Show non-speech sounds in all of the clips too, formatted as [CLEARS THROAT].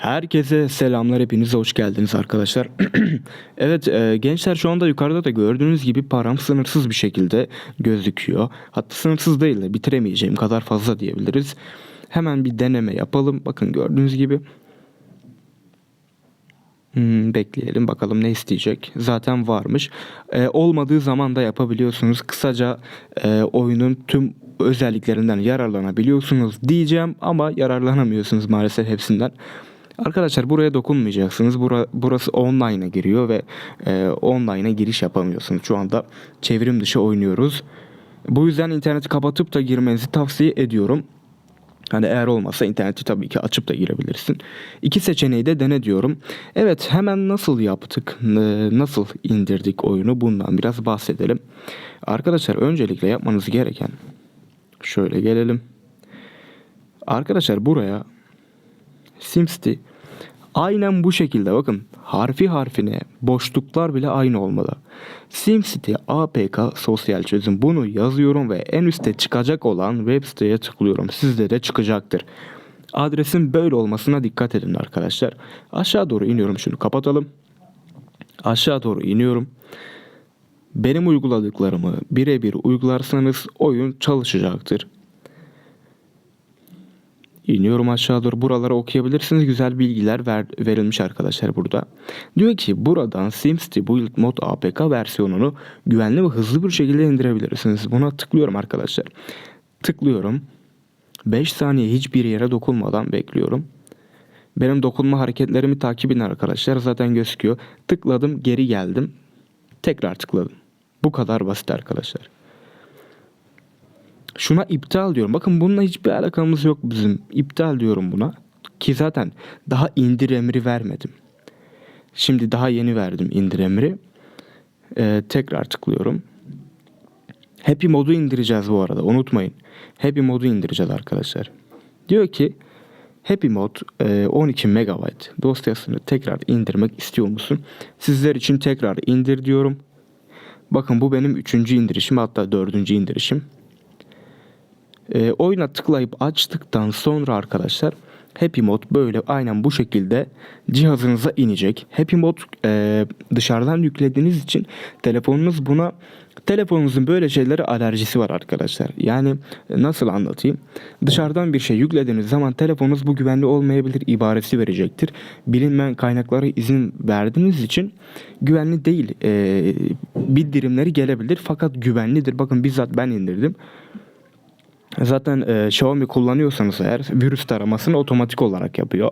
Herkese selamlar hepinize hoş geldiniz arkadaşlar. [CLEARS THROAT] evet e, gençler şu anda yukarıda da gördüğünüz gibi param sınırsız bir şekilde gözüküyor. Hatta sınırsız değil de bitiremeyeceğim kadar fazla diyebiliriz. Hemen bir deneme yapalım. Bakın gördüğünüz gibi. Hmm, bekleyelim bakalım ne isteyecek. Zaten varmış. E, olmadığı zaman da yapabiliyorsunuz. Kısaca e, oyunun tüm özelliklerinden yararlanabiliyorsunuz diyeceğim ama yararlanamıyorsunuz maalesef hepsinden. Arkadaşlar buraya dokunmayacaksınız. Bura, burası online'a giriyor ve e, online'a giriş yapamıyorsunuz. Şu anda çevrim dışı oynuyoruz. Bu yüzden interneti kapatıp da girmenizi tavsiye ediyorum. Hani eğer olmazsa interneti tabii ki açıp da girebilirsin. İki seçeneği de dene diyorum. Evet hemen nasıl yaptık, nasıl indirdik oyunu bundan biraz bahsedelim. Arkadaşlar öncelikle yapmanız gereken şöyle gelelim. Arkadaşlar buraya SimCity aynen bu şekilde bakın harfi harfine boşluklar bile aynı olmalı. SimCity APK sosyal çözüm bunu yazıyorum ve en üstte çıkacak olan web siteye tıklıyorum. Sizde de çıkacaktır. Adresin böyle olmasına dikkat edin arkadaşlar. Aşağı doğru iniyorum şunu kapatalım. Aşağı doğru iniyorum. Benim uyguladıklarımı birebir uygularsanız oyun çalışacaktır. İniyorum aşağı doğru. Buraları okuyabilirsiniz. Güzel bilgiler ver, verilmiş arkadaşlar burada. Diyor ki buradan SimCity Build Mod APK versiyonunu güvenli ve hızlı bir şekilde indirebilirsiniz. Buna tıklıyorum arkadaşlar. Tıklıyorum. 5 saniye hiçbir yere dokunmadan bekliyorum. Benim dokunma hareketlerimi takip edin arkadaşlar. Zaten gözüküyor. Tıkladım geri geldim. Tekrar tıkladım. Bu kadar basit arkadaşlar. Şuna iptal diyorum. Bakın bununla hiçbir alakamız yok bizim. İptal diyorum buna. Ki zaten daha indir emri vermedim. Şimdi daha yeni verdim indir emri. Ee, tekrar tıklıyorum. Happy modu indireceğiz bu arada. Unutmayın. Happy modu indireceğiz arkadaşlar. Diyor ki Happy Mod e, 12 MB dosyasını tekrar indirmek istiyor musun? Sizler için tekrar indir diyorum. Bakın bu benim üçüncü indirişim hatta dördüncü indirişim. E, oyuna tıklayıp açtıktan sonra arkadaşlar Happy Mod böyle aynen bu şekilde cihazınıza inecek. Happy Mod e, dışarıdan yüklediğiniz için telefonunuz buna telefonunuzun böyle şeylere alerjisi var arkadaşlar. Yani nasıl anlatayım? Dışarıdan bir şey yüklediğiniz zaman telefonunuz bu güvenli olmayabilir ibaresi verecektir. Bilinmeyen kaynaklara izin verdiğiniz için güvenli değil. E, bildirimleri gelebilir fakat güvenlidir. Bakın bizzat ben indirdim. Zaten e, Xiaomi kullanıyorsanız eğer virüs taramasını otomatik olarak yapıyor.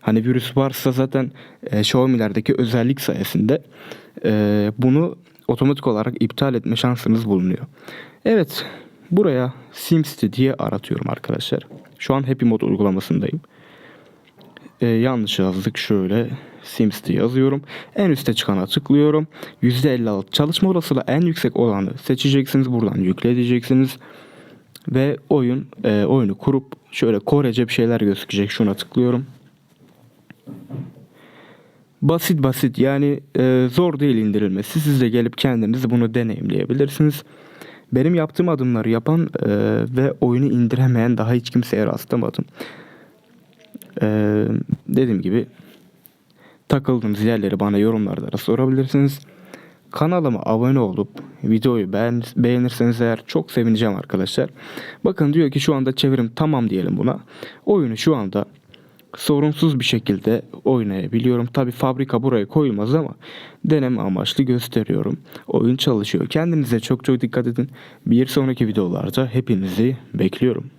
Hani virüs varsa zaten e, Xiaomi'lerdeki özellik sayesinde e, bunu otomatik olarak iptal etme şansınız bulunuyor. Evet buraya SimCity diye aratıyorum arkadaşlar. Şu an Happy Mode uygulamasındayım. E, yanlış yazdık şöyle SimCity yazıyorum. En üstte çıkana tıklıyorum. %56 çalışma olasılığı en yüksek olanı seçeceksiniz. Buradan yükle diyeceksiniz ve oyun e, oyunu kurup şöyle Korece bir şeyler gözükecek. Şuna tıklıyorum. Basit basit yani e, zor değil indirilmesi. Siz de gelip kendiniz bunu deneyimleyebilirsiniz. Benim yaptığım adımları yapan e, ve oyunu indiremeyen daha hiç kimseye rastlamadım. E, dediğim gibi takıldığınız yerleri bana yorumlarda sorabilirsiniz. Kanalıma abone olup videoyu beğen, beğenirseniz eğer çok sevineceğim arkadaşlar. Bakın diyor ki şu anda çevirim tamam diyelim buna. Oyunu şu anda sorunsuz bir şekilde oynayabiliyorum. Tabi fabrika buraya koyulmaz ama deneme amaçlı gösteriyorum. Oyun çalışıyor. Kendinize çok çok dikkat edin. Bir sonraki videolarda hepinizi bekliyorum.